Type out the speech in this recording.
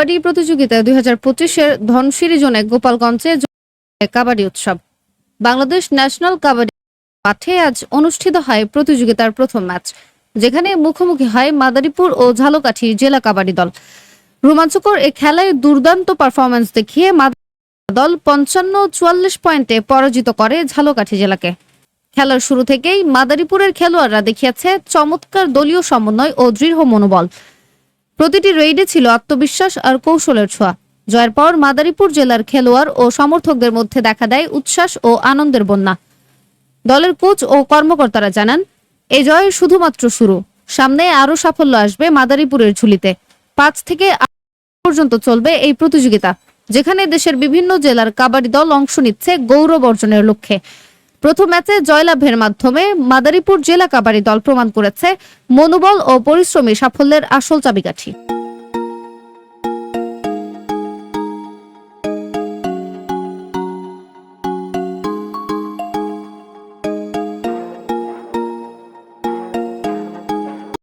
কাবাডি প্রতিযোগিতায় দুই হাজার পঁচিশের ধনশিরি জোনে গোপালগঞ্জে কাবাডি উৎসব। বাংলাদেশ ন্যাশনাল কাবাডি মাঠে আজ অনুষ্ঠিত হয় প্রতিযোগিতার প্রথম ম্যাচ, যেখানে মুখোমুখি হয় মাদারীপুর ও ঝালকাঠি জেলা কাবাডি দল। রোমাঞ্চকর এ খেলায় দুর্দান্ত পারফরমেন্স দেখিয়ে দল পঞ্চান্ন চুয়াল্লিশ পয়েন্টে পরাজিত করে ঝালকাঠি জেলাকে। খেলার শুরু থেকেই মাদারীপুরের খেলোয়াড়রা দেখিয়েছে চমৎকার দলীয় সমন্বয় ও দৃঢ় মনোবল। প্রতিটি রেইডে ছিল আত্মবিশ্বাস আর কৌশলের ছোঁয়া। জয়ের পর মাদারীপুর জেলার খেলোয়াড় ও সমর্থকদের মধ্যে দেখা দেয় উচ্ছ্বাস ও আনন্দের বন্যা। দলের কোচ ও কর্মকর্তারা জানান এই জয় শুধুমাত্র শুরু। সামনে আরও সাফল্য আসবে মাদারীপুরের ঝুলিতে। পাঁচ থেকে পর্যন্ত চলবে এই প্রতিযোগিতা, যেখানে দেশের বিভিন্ন জেলার কাবাডি দল অংশ নিচ্ছে গৌরব অর্জনের লক্ষ্যে। প্রথম ম্যাচে জয়লাভের মাধ্যমে মাদারীপুর জেলা কাবাডি দল প্রমাণ করেছে মনোবল ও পরিশ্রমী সাফল্যের আসল চাবিকাঠি।